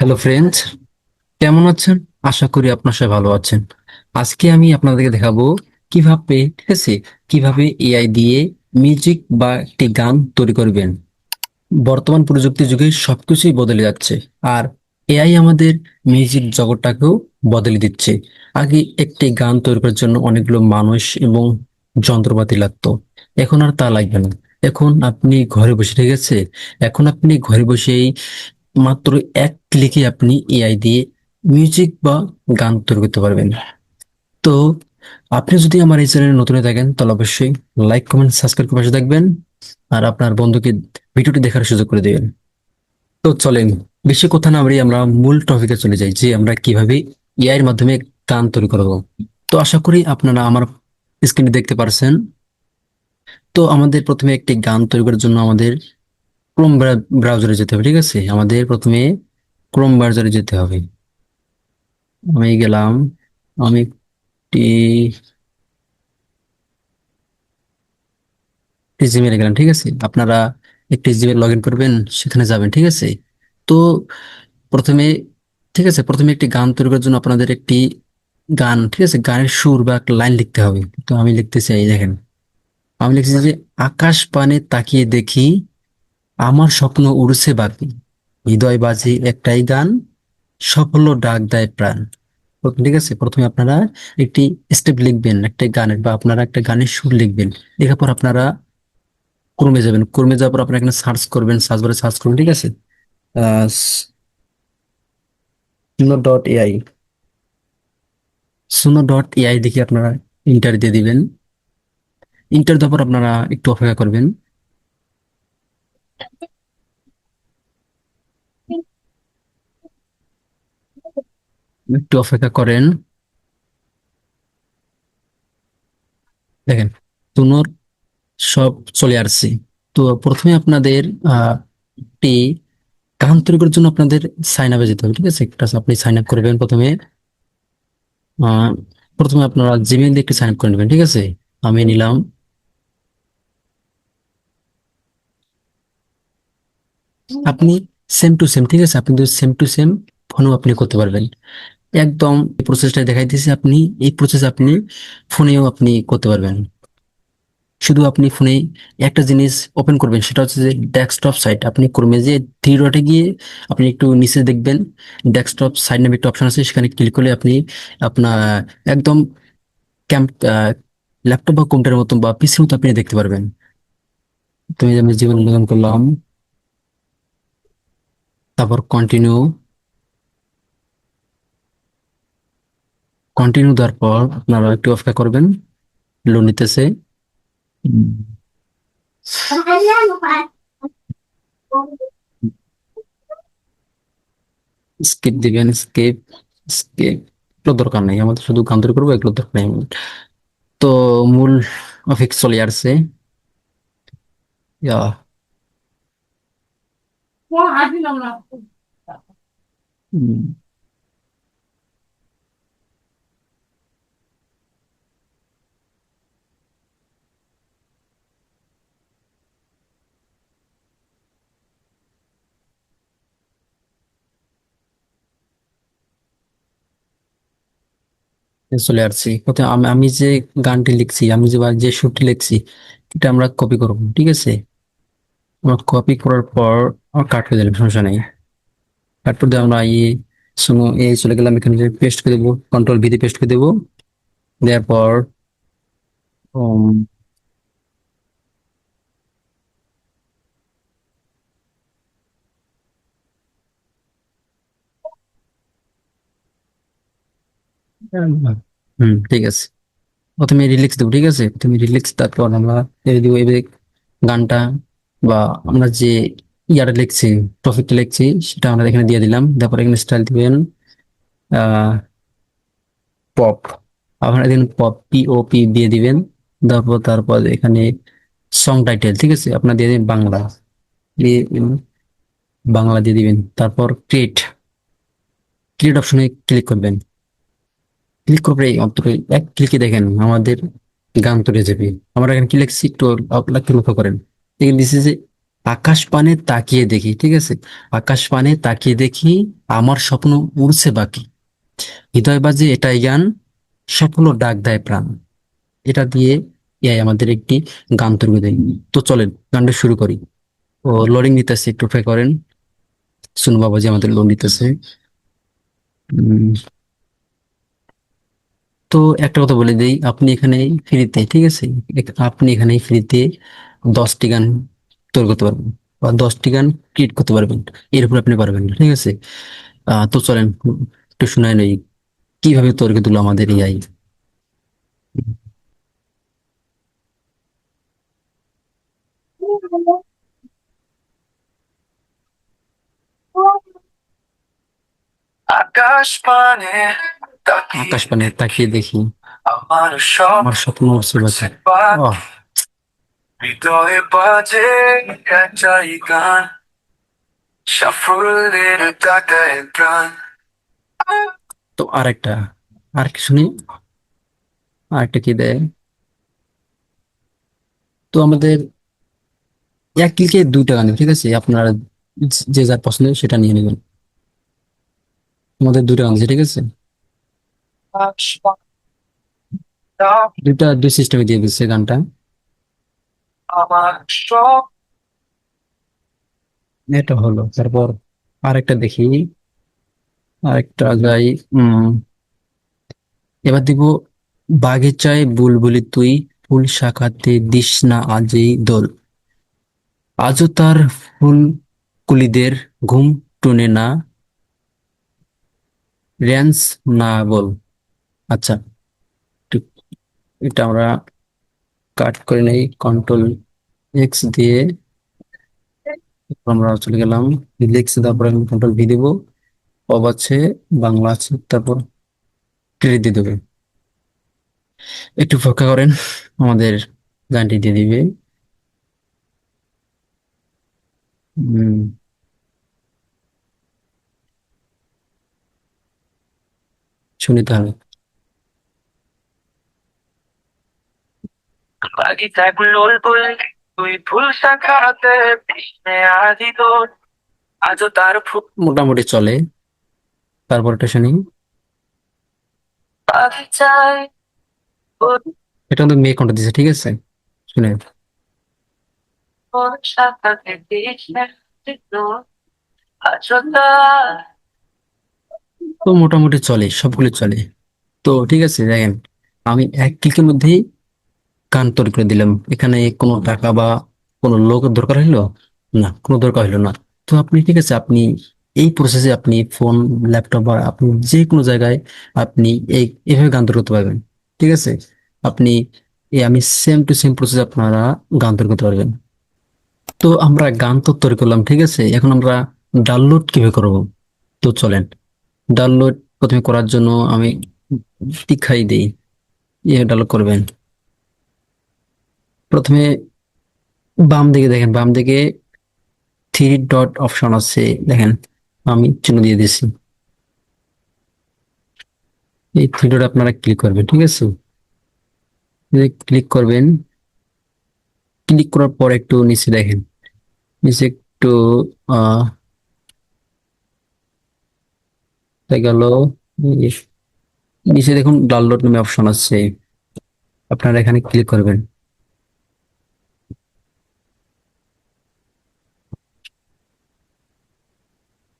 Hello friends কেমন আছেন? আশা করি আপনার সবাই ভালো আছেন। আজকে আমি আপনাদেরকে দেখাবো কীভাবে ঠিক আছে কীভাবে এআই দিয়ে মিউজিক বা একটি গান তৈরি করবেন। বর্তমান প্রযুক্তি যুগে সবকিছুই বদলে যাচ্ছে আর এআই আমাদের মিউজিক জগৎটাকেও বদলে দিচ্ছে। আগে একটি গান তৈরি করার জন্য অনেকগুলো মানুষ এবং যন্ত্রপাতি লাগতো। এখন আর তা লাগবে না। এখন আপনি ঘরে বসে ঠিক আছে? এখন আপনি ঘরে বসেই মাত্র এক ক্লিকে আপনি এআই দিয়ে মিউজিক বা গান তৈরি করতে পারবেন। তো আপনি যদি আমার এই চ্যানেলে নতুন থাকেন, তাহলে অবশ্যই লাইক কমেন্ট সাবস্ক্রাইব করে পাশে থাকবেন আর আপনার বন্ধুকে ভিডিওটি দেখার সুযোগ করে দেবেন। তো চলেন, বেশি কথা না বাড়িয়ে আমরা মূল টপিকে চলে যাই, যে আমরা কীভাবে এআই এর মাধ্যমে গান তৈরি করব। তো আশা করি আপনারা আমার স্ক্রিনে দেখতে পারছেন। তো আমাদের প্রথমে একটি গান তৈরি করার জন্য আমাদের ক্রোম ব্রাউজারে যেতে হবে, ঠিক আছে? আমাদের প্রথমে ক্রোম ব্রাউজারে যেতে হবে। আমি গেলাম, আমি একটি জিমেলে গেলাম, ঠিক আছে? আপনারা একটি জিমেল লগ ইন করবেন, সেখানে যাবেন, ঠিক আছে? তো প্রথমে, ঠিক আছে, প্রথমে একটি গান তৈরি করার জন্য আপনাদের একটি গান, ঠিক আছে? গানের সুর বা লাইন লিখতে হবে। তো আমি লিখতে চাই, দেখেন। আমি লিখছি যে, আকাশ পানে তাকিয়ে দেখি আমার স্বপ্ন উড়ছে বাকি হৃদয় বাজে একটাই গান, সাফল্য ডাক দেয় প্রাণ। ঠিক আছে, প্রথমে আপনারা একটি স্টেপ লিখবেন, একটা গানের বা আপনারা একটা গানের সুর লিখবেন। লেখার পর আপনারা ক্রমে যাবেন। ক্রমে যাওয়ার পর আপনারা এখানে সার্চ করবেন, সার্চ বারে সার্চ করবেন ঠিক আছে? Suno dot AI Suno dot AI দেখে আপনারা ইন্টার দিয়ে দিবেন। ইন্টার দেওয়ার আপনারা একটু অপেক্ষা করবেন। একটু অপেক্ষা করেন। দেখেন সুনোর সব চলে আসছে। তো প্রথমে আপনাদের একটি গান তৈরি করার জন্য আপনাদের সাইন আপে যেতে হবে, ঠিক আছে? আপনি সাইন আপ করবেন প্রথমে। প্রথমে আপনারা জিমেইল দিয়ে একটি সাইন আপ করে নেবেন, ঠিক আছে? আমি নিলাম। আপনি সেম টু সেম ঠিক আছে? আপনি সেম টু সেম ফোনও আপনি করতে পারবেন। একদম এই প্রসেসটা দেখাই দিয়েছি আপনি, এই প্রসেস আপনি ফোনেও আপনি করতে পারবেন। শুধু আপনি ফোনে একটা জিনিস ওপেন করবেন, সেটা হচ্ছে যে ডেস্কটপ সাইট আপনি ক্রমে যে থ্রি ডটে গিয়ে আপনি একটু নিচে দেখবেন ডেস্কটপ সাইট নামে একটা অপশন আছে, সেখানে ক্লিক করলে আপনি আপনার একদম ক্যাম্প ল্যাপটপ বা কম্পিউটারের মতন বা পিসির মতো আপনি দেখতে পারবেন। তুমি আমি জীবন নিবেদন করলাম তারপর কন্টিনিউ কন্টিনিউ দেওয়ার পর আপনারা একটু অপেক্ষা করবেন। লোন নিতেছে। স্কিপ দিবেন স্কিপ স্কিপ এগুলো দরকার নেই আমাদের শুধু গান তৈরি করব এগুলো দরকার নেই তো মূল অফিস চলে আসছে। ইয়া, চলে আসছি। আমি যে গানটি লিখছি, আমি যে সুরটি লিখছি, এটা আমরা কপি করব, ঠিক আছে? আমরা কপি করার পর আমরা কাট করে দিলাম সমস্যা নেই। কাট করে দিয়ে আমরা এই শুনো এই চলে গেলাম এখানে পেস্ট করে দেবো কন্ট্রোল ভি দিয়ে পেস্ট করে দেবো। দেওয়ার পর উম, হুম ঠিক আছে। প্রথমে রিলিক্স দেবো ঠিক আছে? প্রথমে রিলিক্স তারপর আমরা ছেড়ে দিব এবার গানটা। বা আমরা যে ইয়াটা লিখছি টপিকটা লিখছি, সেটা আমরা এখানে দিয়ে দিলাম। তারপর এখানে স্টাইল দিবেন পপ আপনারা দিন পপ পি ও পি দিয়ে দিবেন। তারপর তারপর এখানে সং টাইটেল ঠিক আছে? আপনার দিয়ে দিন বাংলা। বাংলা দিয়ে দিবেন। তারপর ক্রিয়েট ক্রিয়েট অপশনে ক্লিক করবেন। ক্লিক করবে অন্তত এক ক্লিকে দেখেন আমাদের গান তৈরি যাবে আমরা এখানে কি লিখছি? একটু আপনাকে লক্ষ্য করেন। দিছে যে আকাশ পানে তাকিয়ে দেখি, ঠিক আছে? আকাশ পানে তাকিয়ে দেখি আমার স্বপ্ন উড়ছে বাকি হৃদয় বাজে, এটাই গান, স্বপ্ন ডাক দেয় প্রাণ। এটা দিয়ে এআই আমাদের একটি গান তৈরি দেয়। তো চলেন, গানটা শুরু করি। ও লোডিং নিতেছে, একটু ট্রাই করেন। শুনুন বাবাজি, আমাদের লোন নিতেছে। তো একটা কথা বলে দিই, আপনি এখানে ফ্রিতে ঠিক আছে? আপনি এখানে ফ্রিতে দশটি গান তৈরি করতে পারবেন বা দশটি গান ক্রিয়েট করতে পারবেন। এর উপর আপনি পারবেন না ঠিক আছে? তো চলেন একটু শোনায় নেই। কীভাবে তৈরি করে দিল আমাদের এআই আকাশ পানে তাকিয়ে আকাশ পানে তাকিয়ে দেখি। আমার স্বপ্ন উড়ছে বাকি পাক আহ, হৃদয়ে বাজে একটাই গান সাফল্যের টাকায় প্রাণ। তো আরেকটা আর কি শুনি আরেকটা কি দেয়? তো আমাদের এক ক্লিকে দুইটা গান ঠিক আছে? আপনারা যে যার পছন্দ সেটা নিয়ে নেবেন। আমাদের দুইটা গান আছে, ঠিক আছে? দুইটা দুই সিস্টেমে দিয়ে দিচ্ছে গানটা। আমার সব এটা হলো। তারপর আরেকটা দেখি। আরেকটা উম, এবার দিব বাগিচায় বুলবুলি তুই, ফুল শাখাতে দিস না আজই দোল। আজও তার ফুল কুলিদের ঘুম টুনে না। র্যান্স না বল। আচ্ছা এটা আমরা কাট করে নেই কন্ট্রোল এক্স দিয়ে আমরা চলে গেলাম লিখছি তারপর কন্ট্রোল ভি দিব পব আছে, বাংলা আছে, তারপর ক্রেডিট দিয়ে দেবে। একটু অপেক্ষা করেন, আমাদের গানটি দিয়ে দিবে। হম। শুনি তাহলে। বাগিচায় বুলবুল মোটামুটি চলে। তারপরটা শুনি। এটা কিন্তু মেয়ে কণ্ঠ দিছে ঠিক আছে? শুনে। তো মোটামুটি চলে সবগুলো চলে। তো ঠিক আছে দেখেন আমি এক ক্লিকের মধ্যেই গান তৈরি করে দিলাম। এখানে কোনো টাকা বা কোনো লোকের দরকার হইল? না, কোনো দরকার হইল না। তো আপনি ঠিক আছে, আপনি এই প্রসেসে আপনি ফোন ল্যাপটপ বা আপনি যে কোনো জায়গায় আপনি এই, এভাবে গান তৈরি করতে পারবেন। ঠিক আছে? আপনি আমি সেম টু সেম প্রসেস আপনারা গান তৈরি করতে পারবেন। তো আমরা গান তো তৈরি করলাম, ঠিক আছে? এখন আমরা ডাউনলোড কীভাবে করব? তো চলেন। ডাউনলোড প্রথমে করার জন্য আমি দেখাই দিই। ইয়ে ডাউনলোড করবেন। প্রথমে বাম দিকে দেখেন, বাম দিকে থ্রি ডট অপশন আছে, দেখেন, আমি চিহ্ন দিয়ে দিয়েছি। এই থ্রি ডট আপনারা ক্লিক করবেন, ঠিক আছে? ক্লিক করবেন ক্লিক করার পর একটু নিচে দেখেন, নিচে একটু গেল, নিচে দেখুন ডাউনলোড নামে অপশন আছে, আপনারা এখানে ক্লিক করবেন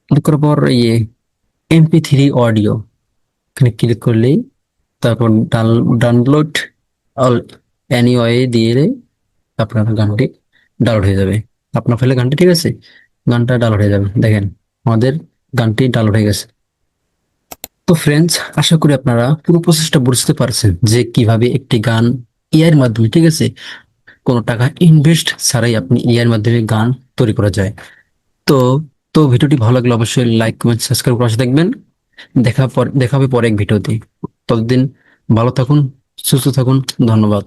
ক্লিক করার পর ইয়ে এমপি থ্রি অডিও এখানে ক্লিক করলেই তারপর ডাউনলোড অল অ্যানিওয়ে দিয়ে আপনার গানটি ডাউনলোড হয়ে যাবে। আপনার ফেলে গানটি ঠিক আছে? গানটা ডাউনলোড হয়ে যাবে। দেখেন, আমাদের গানটি ডাউনলোড হয়ে গেছে। তো ফ্রেন্ডস আশা করি আপনারা পুরো প্রসেসটা বুঝতে পারছেন যে কীভাবে একটি গান এর মাধ্যমে, ঠিক আছে? কোনো টাকা ইনভেস্ট ছাড়াই আপনি এর মাধ্যমে গান তৈরি করা যায়। তো তো ভিডিওটি ভালো লাগলে অবশ্যই লাইক কমেন্ট সাবস্ক্রাইব করে দেখবেন। দেখা পর দেখা হবে পরে এক ভিডিওতে। ততদিন ভালো থাকুন, সুস্থ থাকুন, ধন্যবাদ।